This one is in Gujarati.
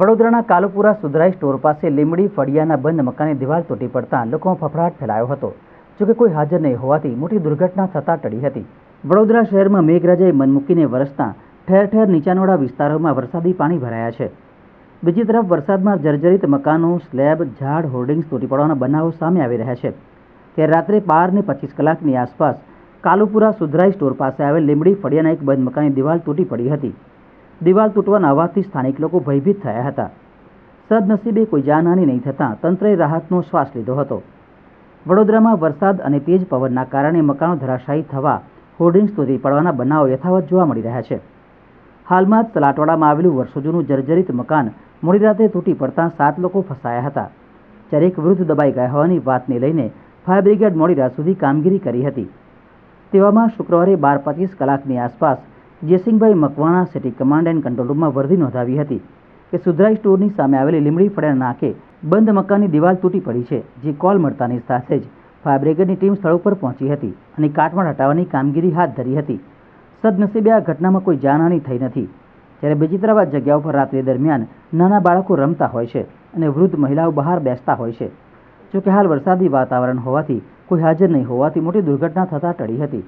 વડોદરાના કાલુપુરા સુધરાઈ સ્ટોર પાસે લીમડી, ફળિયાના બંધ મકાનની દિવાલ તૂટી પડતા લોકોમાં ફફડાટ ફેલાયો હતો. જોકે કોઈ હાજર નહીં હોવાથી મોટી દુર્ઘટના થતાં ટળી હતી. વડોદરા શહેરમાં મેઘરાજાએ મન મૂકીને વરસતા ઠેર ઠેર નીચાણવાળા વિસ્તારોમાં વરસાદી પાણી ભરાયા છે. બીજી તરફ વરસાદમાં જર્જરિત મકાનો, સ્લેબ, ઝાડ, હોર્ડિંગ્સ તૂટી પડવાના બનાવો સામે આવી રહ્યા છે. ત્યારે રાત્રે બાર ને પચીસ કલાકની આસપાસ કાલુપુરા સુધરાઈ સ્ટોર પાસે આવેલ લીમડી, ફળિયાના એક બંધ મકાનની દિવાલ તૂટી પડી હતી. દિવાલ તૂટવાના અવાજથી સ્થાનિક લોકો ભયભીત થયા હતા. સદનસીબે કોઈ જાનહાની નહીં થતાં તંત્રએ રાહતનો શ્વાસ લીધો હતો. વડોદરામાં વરસાદ અને તેજ પવનના કારણે મકાનો ધરાશાયી થવા હોર્ડિંગ્સ તૂટી પડવાના બનાવો યથાવત જોવા મળી રહ્યા છે. હાલમાં જ સલાટવાડામાં આવેલું વર્ષો જૂનું જર્જરિત મકાન મોડી રાતે તૂટી પડતા સાત લોકો ફસાયા હતા. જ્યારે એક વૃદ્ધ દબાઈ ગયા હોવાની વાતને લઈને ફાયર બ્રિગેડ મોડી રાત સુધી કામગીરી કરી હતી. તેવામાં શુક્રવારે બાર પચીસ કલાકની આસપાસ જયસિંહભાઈ Makwana city command and control રૂમમાં વર્દી નોંધાવી હતી કે સુધરાઈ સ્ટોરની સામે આવેલી લીમડી ફળિયાના નાકે બંધ મકાનની દિવાલ તૂટી પડી છે, જે કોલ મળતાની સાથે જ ફાયર બ્રિગેડની ટીમ સ્થળ ઉપર પહોંચી હતી અને કાટમાળ હટાવવાની કામગીરી હાથ ધરી હતી. સદનસીબે આ ઘટનામાં કોઈ જાનહાની થઈ નથી. જ્યારે બીજી આ જગ્યા ઉપર રાત્રિ દરમિયાન નાના બાળકો રમતા હોય છે અને વૃદ્ધ મહિલાઓ બહાર બેસતા હોય છે. જોકે હાલ વરસાદી વાતાવરણ હોવાથી કોઈ હાજર નહીં હોવાથી મોટી દુર્ઘટના થતાં ટળી હતી.